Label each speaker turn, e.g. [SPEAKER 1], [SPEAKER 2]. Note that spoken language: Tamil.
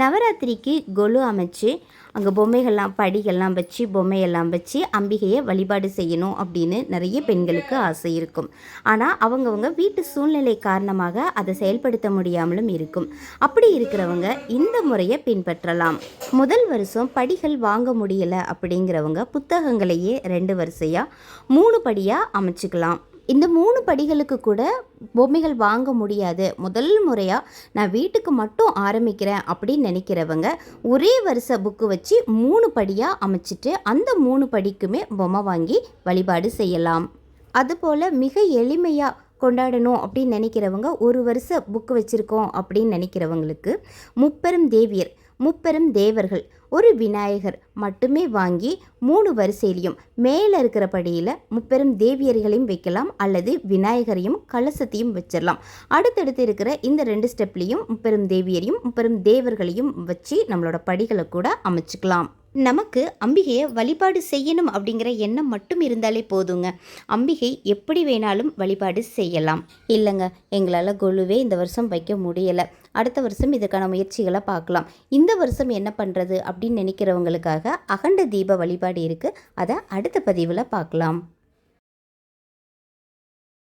[SPEAKER 1] நவராத்திரிக்கு கொலு அமைச்சு அங்கே பொம்மைகள்லாம் படிகள்லாம் வச்சு பொம்மையெல்லாம் வச்சு அம்பிகையை வழிபாடு செய்யணும் அப்படின்னு நிறைய பெண்களுக்கு ஆசை இருக்கும். ஆனால் அவங்கவுங்க வீட்டு சூழ்நிலை காரணமாக அதை செயல்படுத்த முடியாமலும் இருக்கும். அப்படி இருக்கிறவங்க இந்த முறையை பின்பற்றலாம். முதல் வருஷம் படிகள் வாங்க முடியலை அப்படிங்கிறவங்க புத்தகங்களையே ரெண்டு வரிசையாக மூணு படியாக அமைச்சுக்கலாம். இந்த மூணு படிகளுக்கு கூட பொம்மைகள் வாங்க முடியாது. முதல் முறையாக நான் வீட்டுக்கு மட்டும் ஆரம்பிக்கிறேன் அப்படின்னு நினைக்கிறவங்க ஒரே வருஷ புக்கு வச்சு மூணு படியாக அமைச்சிட்டு அந்த மூணு படிக்குமே பொம்மை வாங்கி வழிபாடு செய்யலாம். அதுபோல் மிக எளிமையாக கொண்டாடணும் அப்படின்னு நினைக்கிறவங்க ஒரு வருஷ புக்கு வச்சுருக்கோம் அப்படின்னு நினைக்கிறவங்களுக்கு முப்பெரும் தேவியர் முப்பெரும் தேவர்கள் ஒரு விநாயகர் மட்டுமே வாங்கி மூணு வரிசையிலையும் மேலே இருக்கிற படியில் முப்பெரும் தேவியர்களையும் வைக்கலாம் அல்லது விநாயகரையும் கலசத்தையும் வச்சிடலாம் அடுத்தடுத்து இருக்கிற இந்த ரெண்டு ஸ்டெப்லேயும் முப்பெரும் தேவியரையும் முப்பெரும் தேவர்களையும் வச்சு நம்மளோட படிகளை கூட அமைச்சுக்கலாம். நமக்கு அம்பிகையை வழிபாடு செய்யணும் அப்படிங்கிற எண்ணம் மட்டும் இருந்தாலே போதுங்க. அம்பிகை எப்படி வேணாலும் வழிபாடு செய்யலாம். இல்லைங்க எங்களால் கொலுவே இந்த வருஷம் வைக்க முடியலை. அடுத்த வருஷம் இதுக்கான முயற்சிகளை பார்க்கலாம். இந்த வருஷம் என்ன பண்ணுறது அப்படின்னு நினைக்கிறவங்களுக்காக அகண்ட தீப வழிபாடு இருக்குது அதை அடுத்த பதிவில் பார்க்கலாம்.